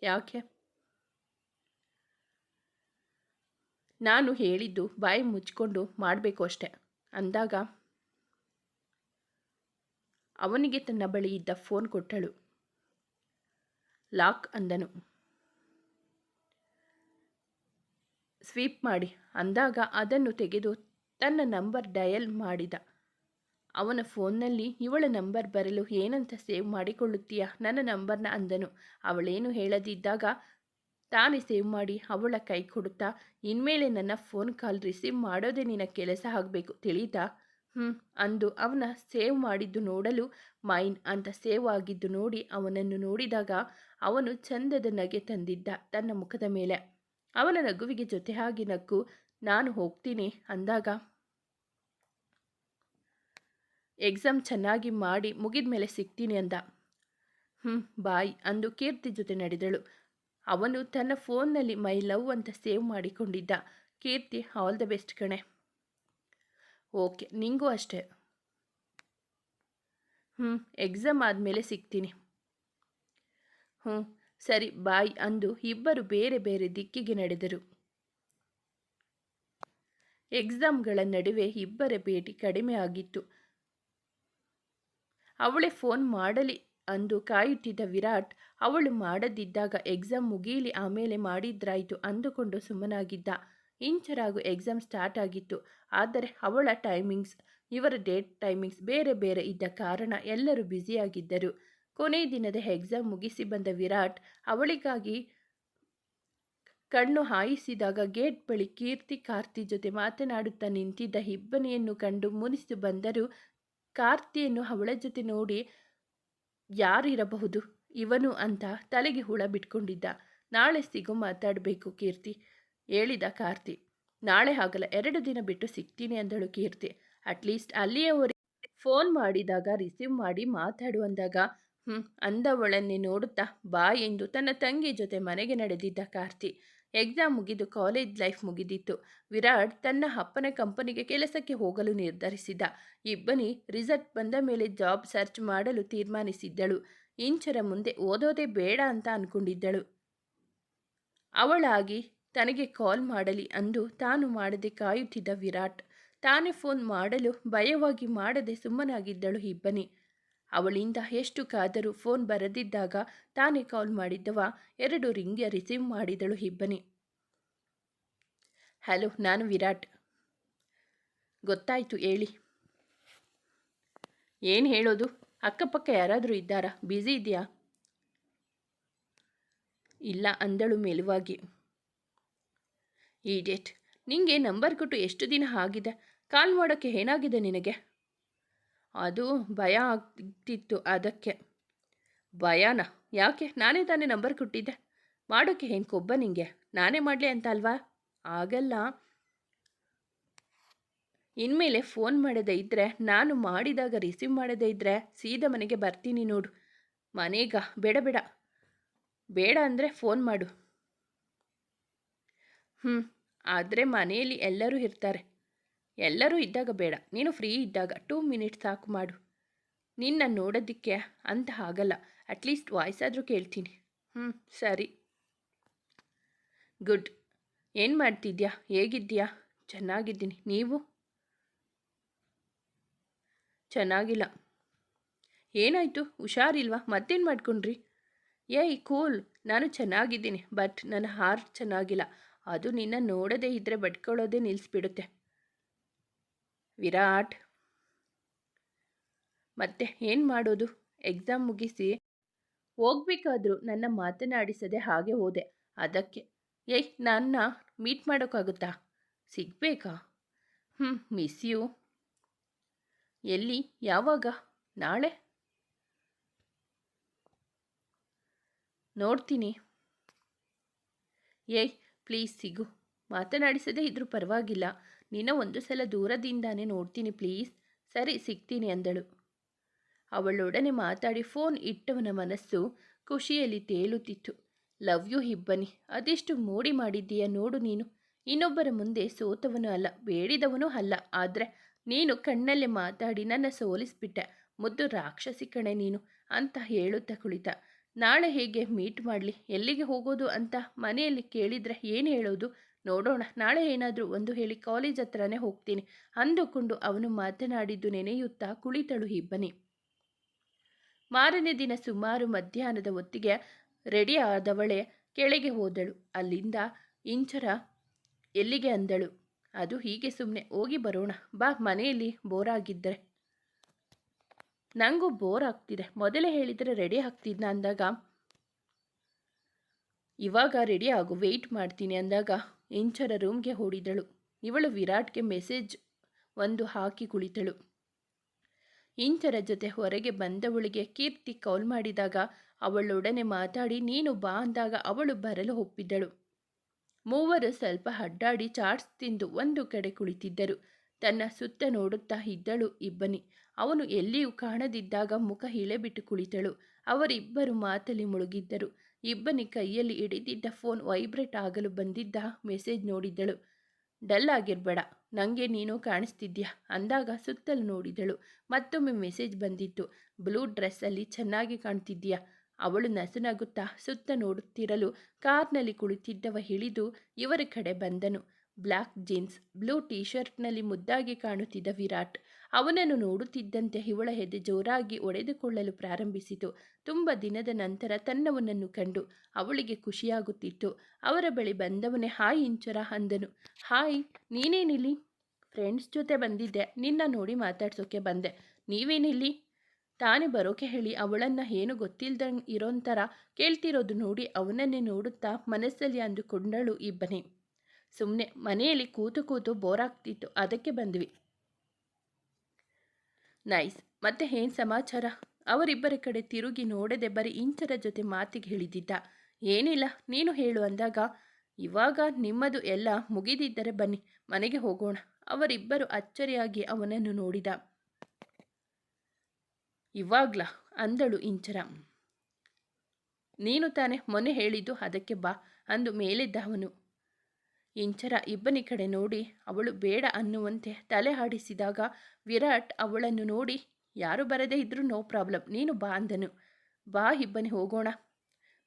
ಯಾಕೆ? ನಾನು ಹೇಳಿದ್ದು ಬಾಯಿ ಮುಚ್ಕೊಂಡು ಮಾಡಬೇಕು ಅಷ್ಟೆ, ಅಂದಾಗ ಅವನಿಗೆ ತನ್ನ ಬಳಿ ಇದ್ದ ಫೋನ್ ಕೊಟ್ಟಳು. ಲಾಕ್ ಅಂದನು. ಸ್ವೀಪ್ ಮಾಡಿ, ಅಂದಾಗ ಅದನ್ನು ತೆಗೆದು ತನ್ನ ನಂಬರ್ ಡಯಲ್ ಮಾಡಿದ. ಅವನ ಫೋನ್ನಲ್ಲಿ, ಇವಳ ನಂಬರ್ ಬರಲು ಏನಂತ ಸೇವ್ ಮಾಡಿಕೊಳ್ಳುತ್ತೀಯಾ? ನನ್ನ ನಂಬರ್ನ ಅಂದನು. ಅವಳೇನು ಹೇಳದಿದ್ದಾಗ ತಾನೇ ಸೇವ್ ಮಾಡಿ ಅವಳ ಕೈ ಕೊಡುತ್ತಾ, ಇನ್ಮೇಲೆ ನನ್ನ ಫೋನ್ ಕಾಲ್ ರಿಸೀವ್ ಮಾಡೋದೇ ನಿನ್ನ ಕೆಲಸ ಆಗಬೇಕು, ತಿಳಿತಾ? ಹ್ಞೂ ಅಂದು ಅವನ ಸೇವ್ ಮಾಡಿದ್ದು ನೋಡಲು ಮೈನ್ ಅಂತ ಸೇವ್ ಆಗಿದ್ದು ನೋಡಿ ಅವನನ್ನು ನೋಡಿದಾಗ ಅವನು ಚಂದದ ನಗೆ ತಂದಿದ್ದ ತನ್ನ ಮುಖದ ಮೇಲೆ. ಅವನ ನಗುವಿಗೆ ಜೊತೆ ಜೊತೆಯಾಗಿ ನಕ್ಕು ನಾನು ಹೋಗ್ತೀನಿ, ಅಂದಾಗ ಎಕ್ಸಾಮ್ ಚೆನ್ನಾಗಿ ಮಾಡಿ ಮುಗಿದ ಮೇಲೆ ಸಿಗ್ತೀನಿ ಅಂದ. ಹ್ಞೂ ಬಾಯ್ ಅಂದು ಕೀರ್ತಿ ಜೊತೆ ನಡೆದಳು. ಅವನು ತನ್ನ ಫೋನ್ನಲ್ಲಿ ಮೈ ಲವ್ ಅಂತ ಸೇವ್ ಮಾಡಿಕೊಂಡಿದ್ದ. ಕೀರ್ತಿ, ಆಲ್ ದ ಬೆಸ್ಟ್ ಕಣೆ. ಓಕೆ, ನಿಂಗೂ ಅಷ್ಟೇ. ಹ್ಞೂ ಎಕ್ಸಾಮ್ ಆದಮೇಲೆ ಸಿಗ್ತೀನಿ. ಹ್ಞೂ ಸರಿ, ಬಾಯ್ ಅಂದು ಇಬ್ಬರು ಬೇರೆ ಬೇರೆ ದಿಕ್ಕಿಗೆ ನಡೆದರು. ಎಕ್ಸಾಮ್ಗಳ ನಡುವೆ ಇಬ್ಬರ ಭೇಟಿ ಕಡಿಮೆ ಆಗಿತ್ತು. ಅವಳೇ ಫೋನ್ ಮಾಡಲಿ ಅಂದು ಕಾಯುತ್ತಿದ್ದ ವಿರಾಟ್, ಅವಳು ಮಾಡದಿದ್ದಾಗ ಎಕ್ಸಾಮ್ ಮುಗಿಯಲಿ ಆಮೇಲೆ ಮಾಡಿದ್ರಾಯಿತು ಅಂದುಕೊಂಡು ಸುಮ್ಮನಾಗಿದ್ದ. ಇಂಚರಾಗು ಎಕ್ಸಾಮ್ ಸ್ಟಾರ್ಟ್ ಆಗಿತ್ತು. ಆದರೆ ಅವಳ ಟೈಮಿಂಗ್ಸ್, ಇವರ ಡೇಟ್ ಟೈಮಿಂಗ್ಸ್ ಬೇರೆ ಬೇರೆ ಇದ್ದ ಕಾರಣ ಎಲ್ಲರೂ ಬ್ಯುಸಿಯಾಗಿದ್ದರು. ಕೊನೆ ದಿನದ ಎಕ್ಸಾಮ್ ಮುಗಿಸಿ ಬಂದ ವಿರಾಟ್, ಅವಳಿಗಾಗಿ ಕಣ್ಣು ಹಾಯಿಸಿದಾಗ ಗೇಟ್ ಬಳಿ ಕೀರ್ತಿ ಕಾರ್ತಿ ಜೊತೆ ಮಾತನಾಡುತ್ತಾ ನಿಂತಿದ್ದ ಇಬ್ಬನಿಯನ್ನು ಕಂಡು ಮುನಿಸಿ ಬಂದರೂ ಕಾರ್ತಿಯನ್ನು ಅವಳ ಜೊತೆ ನೋಡಿ, ಯಾರಿರಬಹುದು? ಇವನು ಅಂತ ತಲೆಗೆ ಹುಳ ಬಿಟ್ಕೊಂಡಿದ್ದ. ನಾಳೆ ಸಿಗು, ಮಾತಾಡಬೇಕು ಕೀರ್ತಿ. ಹೇಳಿದ ಕಾರ್ತಿ. ನಾಳೆ ಆಗಲ್ಲ ಎರಡು ದಿನ ಬಿಟ್ಟು ಸಿಗ್ತೀನಿ ಅಂದಳು ಕೀರ್ತಿ. ಅಟ್ಲೀಸ್ಟ್ ಅಲ್ಲಿಯವರೆಗೆ ಫೋನ್ ಮಾಡಿದಾಗ ರಿಸೀವ್ ಮಾಡಿ ಮಾತಾಡು ಅಂದಾಗ ಹ್ಞೂ ಅಂದವಳನ್ನೇ ನೋಡುತ್ತಾ ಬಾ ಎಂದು ತನ್ನ ತಂಗಿ ಜೊತೆ ಮನೆಗೆ ನಡೆದಿದ್ದ ಕಾರ್ತಿ. ಎಕ್ಸಾಮ್ ಮುಗಿದು ಕಾಲೇಜ್ ಲೈಫ್ ಮುಗಿದಿತ್ತು. ವಿರಾಟ್ ತನ್ನ ಅಪ್ಪನ ಕಂಪನಿಗೆ ಕೆಲಸಕ್ಕೆ ಹೋಗಲು ನಿರ್ಧರಿಸಿದ. ಇಬ್ಬನಿ ರಿಸಲ್ಟ್ ಬಂದ ಮೇಲೆ ಜಾಬ್ ಸರ್ಚ್ ಮಾಡಲು ತೀರ್ಮಾನಿಸಿದ್ದಳು. ಇಂಚರ ಮುಂದೆ ಓದೋದೇ ಬೇಡ ಅಂತ ಅಂದ್ಕೊಂಡಿದ್ದಳು ಅವಳಾಗಿ ತನಗೆ ಕಾಲ್ ಮಾಡಲಿ ಅಂದು ತಾನು ಮಾಡದೆ ಕಾಯುತ್ತಿದ್ದ ವಿರಾಟ್. ತಾನೇ ಫೋನ್ ಮಾಡಲು ಭಯವಾಗಿ ಮಾಡದೆ ಸುಮ್ಮನಾಗಿದ್ದಳು ಇಬ್ಬನಿ. ಅವಳಿಂದ ಎಷ್ಟು ಕಾದರೂ ಫೋನ್ ಬರದಿದ್ದಾಗ ತಾನೇ ಕಾಲ್ ಮಾಡಿದ್ದವ. ಎರಡು ರಿಂಗ್ಯ ರಿಸೀವ್ ಮಾಡಿದಳು ಇಬ್ಬನಿ. ಹಲೋ, ನಾನು ವಿರಾಟ್. ಗೊತ್ತಾಯ್ತು, ಹೇಳಿ. ಏನು ಹೇಳೋದು? ಅಕ್ಕಪಕ್ಕ ಯಾರಾದರೂ ಇದ್ದಾರಾ? ಬ್ಯುಸಿ ಇದೆಯಾ? ಇಲ್ಲ, ಅಂದಳು ಮೇಲುವಾಗಿ. ಈಡೇಟ್, ನಿಂಗೆ ನಂಬರ್ ಕೊಟ್ಟು ಎಷ್ಟು ದಿನ ಆಗಿದೆ? ಕಾಲ್ ಮಾಡೋಕ್ಕೆ ಏನಾಗಿದೆ ನಿನಗೆ? ಅದು ಭಯ ಆಗ್ತಿತ್ತು ಅದಕ್ಕೆ. ಭಯನ? ಯಾಕೆ? ನಾನೇ ತಾನೇ ನಂಬರ್ ಕೊಟ್ಟಿದ್ದೆ. ಮಾಡೋಕ್ಕೆ ಏನು ಕೊಬ್ಬ ನಿಂಗೆ? ನಾನೇ ಮಾಡಲಿ ಅಂತ ಅಲ್ವಾ ಆಗಲ್ಲ ಇನ್ಮೇಲೆ ಫೋನ್ ಮಾಡದೇ ಇದ್ದರೆ ನಾನು ಮಾಡಿದಾಗ ರಿಸೀವ್ ಮಾಡದೇ ಇದ್ದರೆ ಸೀದಾ ಮನೆಗೆ ಬರ್ತೀನಿ ನೋಡು. ಮನೆಗ? ಬೇಡ ಬೇಡ. ಬೇಡ ಅಂದರೆ ಫೋನ್ ಮಾಡು. ಹ್ಞೂ ಆದರೆ ಮನೆಯಲ್ಲಿ ಎಲ್ಲರೂ ಇರ್ತಾರೆ. ಎಲ್ಲರೂ ಇದ್ದಾಗ ಬೇಡ. ನೀನು ಫ್ರೀ ಇದ್ದಾಗ ಟೂ ಮಿನಿಟ್ಸ್ ಸಾಕು ಮಾಡು. ನಿನ್ನ ನೋಡೋದಕ್ಕೆ ಅಂತ ಆಗಲ್ಲ ಅಟ್ಲೀಸ್ಟ್ ವಾಯ್ಸ್ ಆದರೂ ಕೇಳ್ತೀನಿ. ಹ್ಞೂ ಸರಿ. ಗುಡ್ ಏನು ಮಾಡ್ತಿದ್ಯಾ? ಹೇಗಿದ್ಯಾ ಚೆನ್ನಾಗಿದ್ದೀನಿ. ನೀವು? ಚೆನ್ನಾಗಿಲ್ಲ. ಏನಾಯಿತು? ಹುಷಾರಿಲ್ವಾ? ಮತ್ತೇನು ಮಾಡ್ಕೊಂಡ್ರಿ? ಏಯ್ ಕೂಲ್ ನಾನು ಚೆನ್ನಾಗಿದ್ದೀನಿ ಬಟ್ ನನ್ನ ಹಾರ್ಟ್ ಚೆನ್ನಾಗಿಲ್ಲ. ಅದು ನಿನ್ನ ನೋಡದೇ ಇದ್ದರೆ ಬಡ್ಕೊಳ್ಳೋದೇ ನಿಲ್ಲಿಸ್ಬಿಡುತ್ತೆ ವಿರಾಟ್. ಮತ್ತೆ ಏನು ಮಾಡೋದು? ಎಕ್ಸಾಮ್ ಮುಗಿಸಿ ಹೋಗ್ಬೇಕಾದ್ರೂ ನನ್ನ ಮಾತನಾಡಿಸದೆ ಹಾಗೆ ಹೋದೆ. ಅದಕ್ಕೆ, ಏಯ್, ನನ್ನ ಮೀಟ್ ಮಾಡೋಕ್ಕಾಗುತ್ತಾ? ಸಿಗಬೇಕಾ? ಹ್ಞೂ ಮಿಸ್ ಯು ಎಲ್ಲಿ? ಯಾವಾಗ? ನಾಳೆ? ನೋಡ್ತೀನಿ. ಏಯ್ ಪ್ಲೀಸ್ ಸಿಗು. ಮಾತನಾಡಿಸದೆ ಇದ್ರೂ ಪರವಾಗಿಲ್ಲ. ನಿನ್ನ ಒಂದು ಸಲ ದೂರದಿಂದಾನೇ ನೋಡ್ತೀನಿ ಪ್ಲೀಸ್. ಸರಿ, ಸಿಗ್ತೀನಿ ಅಂದಳು. ಅವಳೊಡನೆ ಮಾತಾಡಿ ಫೋನ್ ಇಟ್ಟವನ ಮನಸ್ಸು ಖುಷಿಯಲ್ಲಿ ತೇಲುತ್ತಿತ್ತು. ಲವ್ ಯು ಹಿಬ್ಬನಿ, ಅದೆಷ್ಟು ಮೋಡಿ ಮಾಡಿದ್ದೀಯ ನೋಡು ನೀನು. ಇನ್ನೊಬ್ಬರ ಮುಂದೆ ಸೋತವನು ಅಲ್ಲ, ಬೇಡಿದವನು ಅಲ್ಲ. ಆದರೆ ನೀನು ಕಣ್ಣಲ್ಲೇ ಮಾತಾಡಿ ನನ್ನ ಸೋಲಿಸ್ಬಿಟ್ಟೆ. ಮುದ್ದು ರಾಕ್ಷಸಿ ಕಣೆ ನೀನು ಅಂತ ಹೇಳುತ್ತಾ ಕುಳಿತ. ನಾಳೆ ಹೇಗೆ ಮೀಟ್ ಮಾಡಲಿ, ಎಲ್ಲಿಗೆ ಹೋಗೋದು ಅಂತ ಮನೆಯಲ್ಲಿ ಕೇಳಿದರೆ ಏನು ಹೇಳೋದು? ನೋಡೋಣ, ನಾಳೆ ಏನಾದರೂ ಒಂದು ಹೇಳಿ ಕಾಲೇಜ್ ಹತ್ರನೇ ಹೋಗ್ತೀನಿ. ಅಂದುಕೊಂಡು ಅವನು ಮಾತನಾಡಿದ್ದು ನೆನೆಯುತ್ತಾ ಕುಳಿತಳು ಇಬ್ಬನಿ. ಮಾರನೇ ದಿನ ಸುಮಾರು ಮಧ್ಯಾಹ್ನದ ಹೊತ್ತಿಗೆ ರೆಡಿ ಆದವಳೆ ಕೆಳಗೆ ಹೋದಳು. ಅಲ್ಲಿಂದ ಇಂಚರ ಎಲ್ಲಿಗೆ ಅಂದಳು? ಅದು ಹೀಗೆ ಸುಮ್ಮನೆ ಹೋಗಿ ಬರೋಣ. ಬಾ, ಮನೆಯಲ್ಲಿ ಬೋರಾಗಿದ್ದರೆ ನನಗೂ ಬೋರ್ ಆಗ್ತಿದೆ. ಮೊದಲೇ ಹೇಳಿದರೆ ರೆಡಿ ಆಗ್ತಿದ್ನ ಅಂದಾಗ? ಇವಾಗ ರೆಡಿ ಆಗು ವೆಯ್ಟ್ ಮಾಡ್ತೀನಿ ಅಂದಾಗ. ಇಂಚರ ರೂಮ್ಗೆ ಓಡಿದಳು ಇವಳು ವಿರಾಟ್ಗೆ ಮೆಸೇಜ್ ಒಂದು ಹಾಕಿ ಕುಳಿತಳು. ಇಂಚರ ಜೊತೆ ಹೊರಗೆ ಬಂದವಳಿಗೆ ಕೀರ್ತಿ ಕೌಲ್ ಮಾಡಿದಾಗ ಅವಳೊಡನೆ ಮಾತಾಡಿ, ನೀನು ಬಾ ಅಂದಾಗ ಅವಳು ಬರಲು ಒಪ್ಪಿದ್ದಳು. ಮೂವರು ಸ್ವಲ್ಪ ಅಡ್ಡಾಡಿ ಚಾಟ್ಸ್ ತಿಂದು ಒಂದು ಕಡೆ ಕುಳಿತಿದ್ದರು. ತನ್ನ ಸುತ್ತ ನೋಡುತ್ತಾ ಇದ್ದಳು ಇಬ್ಬನಿ. ಅವನು ಎಲ್ಲಿಯೂ ಕಾಣದಿದ್ದಾಗ ಮುಖ ಇಳೆಬಿಟ್ಟು ಕುಳಿತಳು. ಅವರಿಬ್ಬರು ಮಾತಲ್ಲಿ ಮುಳುಗಿದ್ದರು. ಇಬ್ಬನಿ ಕೈಯಲ್ಲಿ ಹಿಡಿದಿದ್ದ ಫೋನ್ ವೈಬ್ರೇಟ್ ಆಗಲು ಬಂದಿದ್ದ ಮೆಸೇಜ್ ನೋಡಿದ್ದಳು ಡಲ್ ಆಗಿರಬೇಡ ನನಗೆ ನೀನು ಕಾಣಿಸ್ತಿದ್ಯಾ? ಅಂದಾಗ ಸುತ್ತಲೂ ನೋಡಿದಳು. ಮತ್ತೊಮ್ಮೆ ಮೆಸೇಜ್ ಬಂದಿತ್ತು, ಬ್ಲೂ ಡ್ರೆಸ್ಸಲ್ಲಿ ಚೆನ್ನಾಗಿ ಕಾಣ್ತಿದ್ಯಾ? ಅವಳು ನಸುನಗುತ್ತಾ ಸುತ್ತ ನೋಡುತ್ತಿರಲು ಕಾರ್ನಲ್ಲಿ ಕುಳಿತಿದ್ದವ ಹಿಡಿದು ಇವರ ಕಡೆ ಬಂದನು. ಬ್ಲ್ಯಾಕ್ ಜೀನ್ಸ್, ಬ್ಲೂ ಟೀ ಶರ್ಟ್ನಲ್ಲಿ ಮುದ್ದಾಗಿ ಕಾಣುತ್ತಿದ್ದ ವಿರಾಟ್ ಅವನನ್ನು ನೋಡುತ್ತಿದ್ದಂತೆ ಇವಳ ಹೆದೆ ಜೋರಾಗಿ ಒಡೆದುಕೊಳ್ಳಲು ಪ್ರಾರಂಭಿಸಿತು. ತುಂಬ ದಿನದ ನಂತರ ತನ್ನವನನ್ನು ಕಂಡು ಅವಳಿಗೆ ಖುಷಿಯಾಗುತ್ತಿತ್ತು. ಅವರ ಬಳಿ ಬಂದವನೇ, ಹಾಯ್ ಇಂಚರ ಅಂದನು. ಹಾಯ್, ನೀನೇನಿಲ್ಲಿ? ಫ್ರೆಂಡ್ಸ್ ಜೊತೆ ಬಂದಿದ್ದೆ. ನಿನ್ನ ನೋಡಿ ಮಾತಾಡ್ಸೋಕೆ ಬಂದೆ. ನೀವೇನಿಲ್ಲಿ? ತಾನೇ ಬರೋಕೆ ಹೇಳಿ. ಅವಳನ್ನು ಏನು ಗೊತ್ತಿಲ್ದಂಗೆ ಇರೋಂಥರ ಕೇಳ್ತಿರೋದು ನೋಡಿ ಅವನನ್ನೇ ನೋಡುತ್ತಾ ಮನಸ್ಸಲ್ಲಿ ಅಂದುಕೊಂಡಳು ಇಬ್ಬನೇ. ಸುಮ್ಮನೆ ಮನೆಯಲ್ಲಿ ಕೂತು ಕೂತು ಬೋರ್ ಆಗ್ತಿತ್ತು. ಅದಕ್ಕೆ ಬಂದ್ವಿ. ನೈಸ್. ಮತ್ತೆ ಏನು ಸಮಾಚಾರ? ಅವರಿಬ್ಬರ ಕಡೆ ತಿರುಗಿ ನೋಡದೆ ಬರೀ ಇಂಚರ ಜೊತೆ ಮಾತಿಗೆ ಹೇಳಿದ್ದಿದ್ದ ಏನಿಲ್ಲ, ನೀನು ಹೇಳು ಅಂದಾಗ, ಇವಾಗ ನಿಮ್ಮದು ಎಲ್ಲ ಮುಗಿದಿದ್ದರೆ ಬನ್ನಿ, ಮನೆಗೆ ಹೋಗೋಣ. ಅವರಿಬ್ಬರು ಅಚ್ಚರಿಯಾಗಿ ಅವನನ್ನು ನೋಡಿದ. ಇವಾಗ್ಲ? ಅಂದಳು ಇಂಚರ. ನೀನು ತಾನೇ, ಮೊನ್ನೆ ಹೇಳಿದ್ದು, ಅದಕ್ಕೆ ಬಾ ಅಂದು ಮೇಲಿದ್ದ ಅವನು. ಇಂಚರ ಇಬ್ಬನಿ ಕಡೆ ನೋಡಿ ಅವಳು ಬೇಡ ಅನ್ನುವಂತೆ ತಲೆ ಹಾಡಿಸಿದಾಗ ವಿರಾಟ್ ಅವಳನ್ನು ನೋಡಿ, ಯಾರು ಬರದೇ ಇದ್ರೂ ನೋ ಪ್ರಾಬ್ಲಮ್, ನೀನು ಬಾ ಅಂದನು. ಬಾ ಇಬ್ಬನಿ, ಹೋಗೋಣ.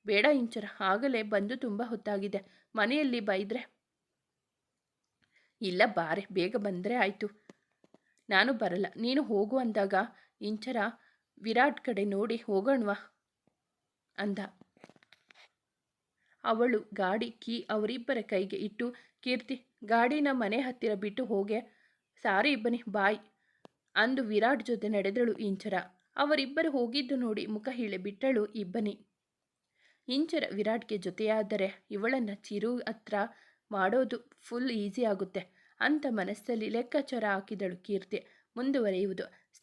ಬೇಡ ಇಂಚರ ಆಗಲೇ ಬಂದು ತುಂಬ ಹೊತ್ತಾಗಿದೆ. ಮನೆಯಲ್ಲಿ ಬೈದ್ರೆ? ಇಲ್ಲ ಬಾರೆ, ಬೇಗ ಬಂದರೆ ಆಯಿತು. ನಾನು ಬರಲ್ಲ, ನೀನು ಹೋಗು ಅಂದಾಗ ಇಂಚರ ವಿರಾಟ್ ಕಡೆ ನೋಡಿ ಹೋಗೋಣವಾ ಅಂದ. ಅವಳು ಗಾಡಿ ಕೀ ಅವರಿಬ್ಬರ ಕೈಗೆ ಇಟ್ಟು, ಕೀರ್ತಿ, ಗಾಡಿನ ಮನೆ ಹತ್ತಿರ ಬಿಟ್ಟು ಹೋಗೆ. ಸಾರಿ ಇಬ್ಬನಿ ಬಾಯ್. ಅಂದು ವಿರಾಟ್ ಜೊತೆ ನಡೆದಳು ಇಂಚರ. ಅವರಿಬ್ಬರು ಹೋಗಿದ್ದು ನೋಡಿ ಮುಖ ಹೀಳೆ ಬಿಟ್ಟಳು ಇಬ್ಬನಿ. ಇಂಚರ ವಿರಾಟ್ಗೆ ಜೊತೆಯಾದರೆ ಇವಳನ್ನು ಚಿರು ಹತ್ರ ಮಾಡೋದು ಫುಲ್ ಈಸಿ ಆಗುತ್ತೆ. ಅಂತ ಮನಸ್ಸಲ್ಲಿ ಲೆಕ್ಕಾಚಾರ ಹಾಕಿದಳು ಕೀರ್ತಿ. ಮುಂದುವರಿಯುವುದು.